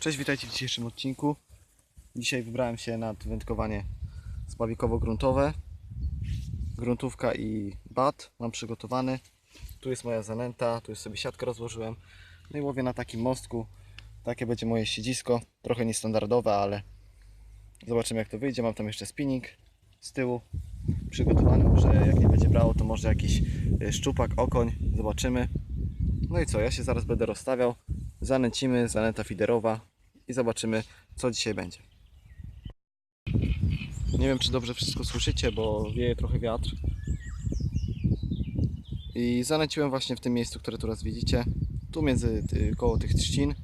Cześć, witajcie w dzisiejszym odcinku. Dzisiaj wybrałem się na wędkowanie spławikowo-gruntowe. Gruntówka i bat mam przygotowany. Tu jest moja zanęta, tu już sobie siatkę rozłożyłem. No i łowię na takim mostku. Takie będzie moje siedzisko. Trochę niestandardowe, ale zobaczymy jak to wyjdzie. Mam tam jeszcze spinning z tyłu przygotowany. Może jak nie będzie brało, to może jakiś y, szczupak, okoń. Zobaczymy. No i co, ja się zaraz będę rozstawiał. Zanęcimy, zanęta fiderowa i zobaczymy, co dzisiaj będzie. Nie wiem, czy dobrze wszystko słyszycie, bo wieje trochę wiatr. I zanęciłem właśnie w tym miejscu, które teraz widzicie. Tu między koło tych trzcin.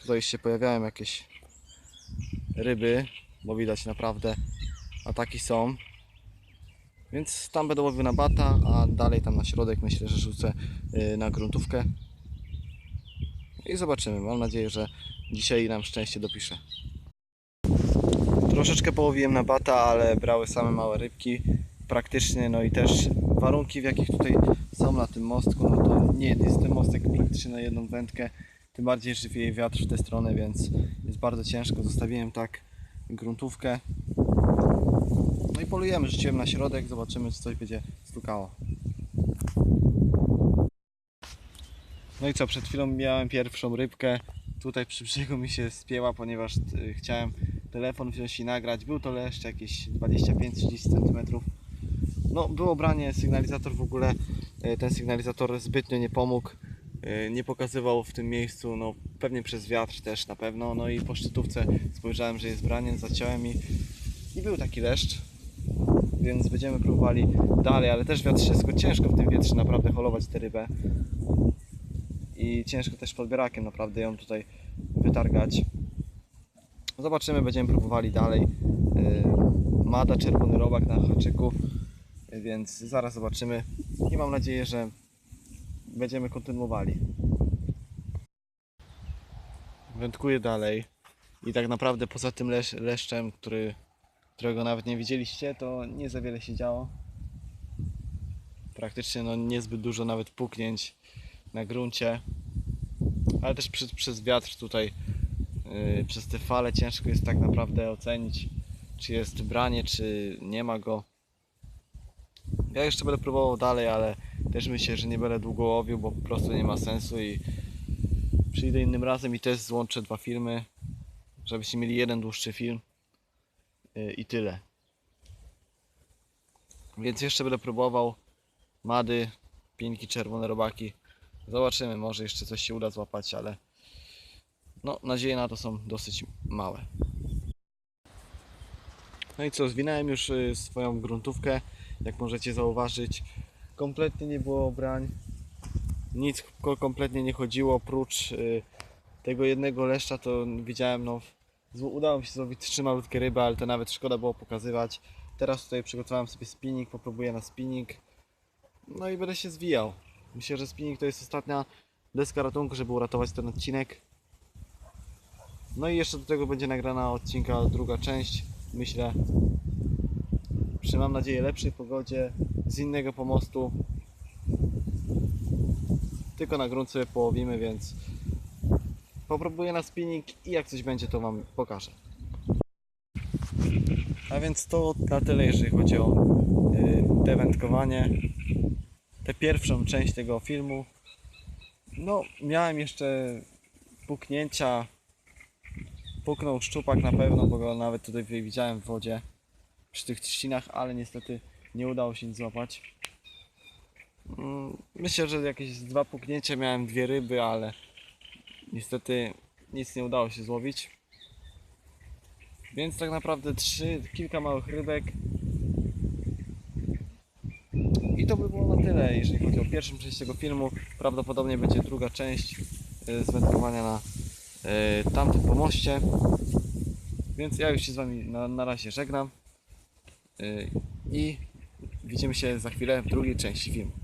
Tutaj się pojawiają jakieś ryby, bo widać naprawdę ataki są. Więc tam będę łowił na bata, a dalej tam na środek myślę, że rzucę y, na gruntówkę. I zobaczymy. Mam nadzieję, że dzisiaj nam szczęście dopisze. Troszeczkę połowiłem na bata, ale brały same małe rybki. Praktycznie, no i też warunki, w jakich tutaj są na tym mostku, no to nie jest ten mostek praktycznie na jedną wędkę. Tym bardziej, że wieje wiatr w tę stronę, więc jest bardzo ciężko. Zostawiłem tak gruntówkę. No i polujemy, rzuciłem na środek, zobaczymy, czy coś będzie stukało. No i co, przed chwilą miałem pierwszą rybkę. Tutaj przy brzegu mi się spięła, ponieważ y, chciałem telefon wziąć i nagrać. Był to leszcz jakieś 25-30 cm. No, było branie, sygnalizator w ogóle, y, ten sygnalizator zbytnio nie pomógł. Y, Nie pokazywał w tym miejscu, no pewnie przez wiatr też na pewno. No i po szczytówce spojrzałem, że jest branie, zaciąłem i, i był taki leszcz. Więc będziemy próbowali dalej, ale też wiatrzysko, ciężko w tym wietrze naprawdę holować tę rybę i ciężko też podbierakiem naprawdę ją tutaj wytargać. Zobaczymy, będziemy próbowali dalej. Yy, Mada, czerwony robak na haczyku, więc zaraz zobaczymy i mam nadzieję, że będziemy kontynuowali. Wędkuję dalej i tak naprawdę poza tym lesz, leszczem, który, którego nawet nie widzieliście, to nie za wiele się działo. Praktycznie no, niezbyt dużo nawet puknięć na gruncie, ale też przez, przez wiatr tutaj, yy, przez te fale ciężko jest tak naprawdę ocenić, czy jest branie, czy nie ma go. Ja jeszcze będę próbował dalej, ale też myślę, że nie będę długo łowił, bo po prostu nie ma sensu i przyjdę innym razem i też złączę dwa filmy, żebyście mieli jeden dłuższy film yy, i tyle. Więc jeszcze będę próbował mady, pinki, czerwone robaki. Zobaczymy, może jeszcze coś się uda złapać, ale no, nadzieje na to są dosyć małe. No i co, zwinąłem już y, swoją gruntówkę, jak możecie zauważyć. Kompletnie nie było brań, nic ko- kompletnie nie chodziło, oprócz y, tego jednego leszcza, to widziałem, no, udało mi się złowić trzy malutkie ryby, ale to nawet szkoda było pokazywać. Teraz tutaj przygotowałem sobie spinning, popróbuję na spinning, no i będę się zwijał. Myślę, że spinning to jest ostatnia deska ratunku, żeby uratować ten odcinek. No i jeszcze do tego będzie nagrana odcinka druga część, myślę. Przy mam nadzieję lepszej pogodzie, z innego pomostu. Tylko na grunt sobie połowimy, więc popróbuję na spinning i jak coś będzie to Wam pokażę. A więc to na tyle, jeżeli chodzi o yy, tę pierwszą część tego filmu. No, miałem jeszcze puknięcia. Puknął szczupak na pewno, bo go nawet tutaj widziałem w wodzie przy tych trzcinach, ale niestety nie udało się nic złapać. Mm, Myślę, że jakieś dwa puknięcia miałem dwie ryby, ale niestety nic nie udało się złowić. Więc tak naprawdę trzy, kilka małych rybek i to by było na tyle, jeżeli chodzi o pierwszą część tego filmu. Prawdopodobnie będzie druga część y, z wędkowania na y, tamtym pomoście. Więc ja już się z Wami na, na razie żegnam. Y, I widzimy się za chwilę w drugiej części filmu.